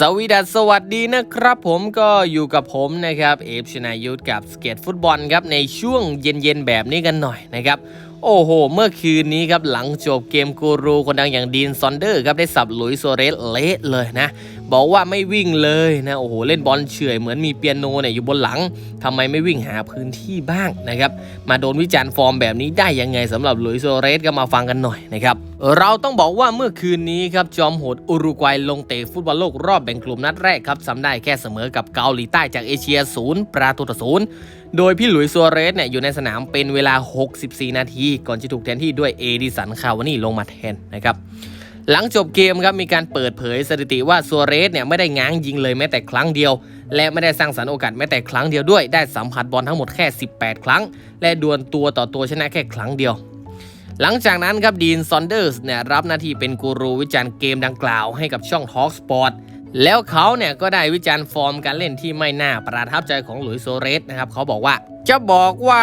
สวีดัสสวัสดีนะครับผมก็อยู่กับผมนะครับเอฟชนายุทธกับสเก็ตฟุตบอลครับในช่วงเย็นๆแบบนี้กันหน่อยนะครับโอ้โห เมื่อคืนนี้ครับหลังจบเกมกูรูคนดังอย่างดีนซอนเดอร์ครับได้สับหลุยโซเรสเละเลยนะ บอกว่าไม่วิ่งเลยนะโอ้โหเล่นบอลเฉอยเหมือนมีเปียโนเนี่ยอยู่บนหลังทำไมไม่วิ่งหาพื้นที่บ้างนะครับมาโดนวิจารณ์ฟอร์มแบบนี้ได้ยังไงสำหรับหลุยส์โซเรสก็มาฟังกันหน่อยนะครับเราต้องบอกว่าเมื่อคืนนี้ครับจอมโหดอุรุกวัยลงเตะฟุตบอลโลกรอบแบ่งกลุ่มนัดแรกครับซ้ำได้แค่เสมอกับเกาหลีใต้จากเอเชียศูนย์ประตูต่อศูนย์โดยพี่หลุยส์ซัวเรสเนี่ยอยู่ในสนามเป็นเวลา 64 นาที ก่อนจะถูกแทนที่ด้วยเอดิสันคาวานี่ลงมาแทนนะครับ หลังจบเกมครับมีการเปิดเผยสถิติว่าซัวเรสเนี่ยไม่ได้ง้างยิงเลยแม้แต่ครั้งเดียว และไม่ได้สร้างสรรค์โอกาสแม้แต่ครั้งเดียวด้วย ได้สัมผัสบอลทั้งหมดแค่ 18 ครั้ง และดวลตัวต่อตัวชนะแค่ครั้งเดียว หลังจากนั้นครับดีนซอนเดอร์สเนี่ยรับหน้าที่เป็นกูรูวิจารณ์เกมดังกล่าวให้กับช่อง Talk Sport แล้วเขาเนี่ยก็ได้วิจารณ์ฟอร์มการเล่นที่ไม่น่าประทับใจของหลุยส์โซเรสนะครับเขาบอกว่าจะบอกว่า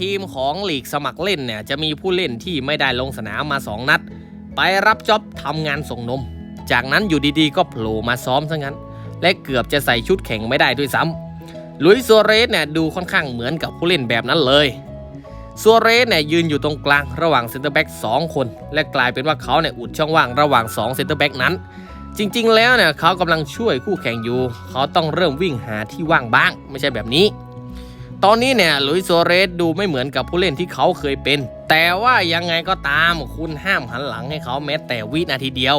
ทีมของลีกสมัครเล่นเนี่ยจะมีผู้เล่นที่ไม่ได้ลงสนามมา 2 นัด ไปรับจ็อบทำงานส่งนม จากนั้นอยู่ดีๆ ก็โผล่มาซ้อมซะงั้น และเกือบจะใส่ชุดแข่งไม่ได้ด้วยซ้ำลุยส์โซเรสเนี่ยดูค่อนข้างเหมือนกับผู้เล่นแบบนั้นเลยซัวเรสเนี่ยยืนอยู่ตรงกลางระหว่างเซนเตอร์แบ็ก2คน และกลายเป็นว่าเขาเนี่ยอุดช่องว่างระหว่าง2เซนเตอร์แบ็กนั้น จริงๆ แล้วเนี่ยเขากำลังช่วยคู่แข่งอยู่ เขาต้องเริ่มวิ่งหาที่ว่างบ้าง ไม่ใช่แบบนี้ ตอนนี้เนี่ยลุยโซเรสดูไม่เหมือนกับผู้เล่นที่เขาเคยเป็น แต่ว่ายังไงก็ตามคุณห้ามหันหลังให้เขาแม้แต่วินาทีเดียว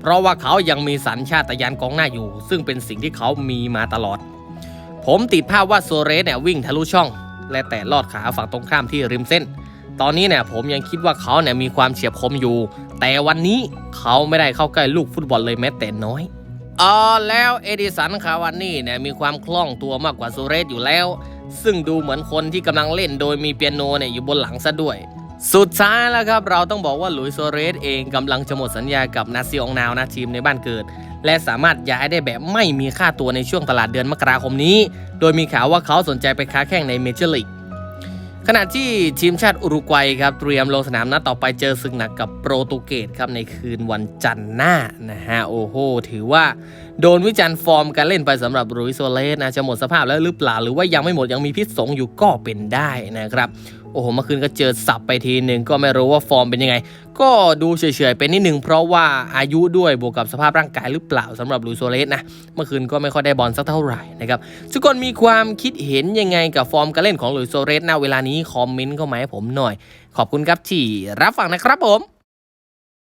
เพราะว่าเขายังมีสัญชาตญาณกองหน้าอยู่ ซึ่งเป็นสิ่งที่เขามีมาตลอด ผมติดภาพว่าโซเรสเนี่ยวิ่งทะลุช่อง และแตะลอดขาฝั่งตรงข้ามที่ริมเส้น ตอนนี้เนี่ยผมยังคิดว่าเขาเนี่ยมีความเฉียบคมอยู่ แต่วันนี้เขาไม่ได้เข้าใกล้ลูกฟุตบอลเลยแม้แต่น้อย อ๋อแล้วเอดิสันคาวานี่เนี่ยมีความคล่องตัวมากกว่าโซเรสอยู่แล้ว ซึ่งดูเหมือนคนที่กำลังเล่นโดยมีเปียโนเนี่ยอยู่บนหลังซะด้วย สุดท้ายแล้วครับ เราต้องบอกว่าหลุยส์โซเรสเองกำลังจะหมดสัญญากับนาซิองนาวนะทีมในบ้านเกิด และสามารถย้ายได้แบบไม่มีค่าตัวในช่วงตลาดเดือนมกราคมนี้ โดยมีข่าวว่าเขาสนใจไปค้าแข่งในเมเจอร์ลีก ขณะที่ทีมชาติอุรุกวัยครับเตรียมลงสนามนัดต่อไปเจอศึกหนักกับโปรตุเกสครับในคืนวันจันทร์หน้านะฮะโอ้โหถือว่าโดนวิจารณ์ฟอร์มการเล่นไปสำหรับรุยโซเลสนะจะหมดสภาพแล้วหรือเปล่าหรือว่ายังไม่หมดยังมีพิษสงอยู่ก็เป็นได้นะครับโอ้โหเมื่อคืนก็เจอสับไปทีหนึ่งก็ไม่รู้ว่าฟอร์มเป็นยังไง ก็ดูเฉยๆเป็นนิดหนึ่งเพราะว่าอายุด้วยบวกกับสภาพร่างกายหรือเปล่าสำหรับลุยโซเลสนะเมื่อคืนก็ไม่ค่อยได้บอลสักเท่าไหร่นะครับทุกคนมีความคิดเห็นยังไงกับฟอร์มการเล่นของลุยโซเลสณเวลานี้คอมเมนต์เข้ามาให้ผมหน่อย ขอบคุณครับที่รับฟังนะครับผม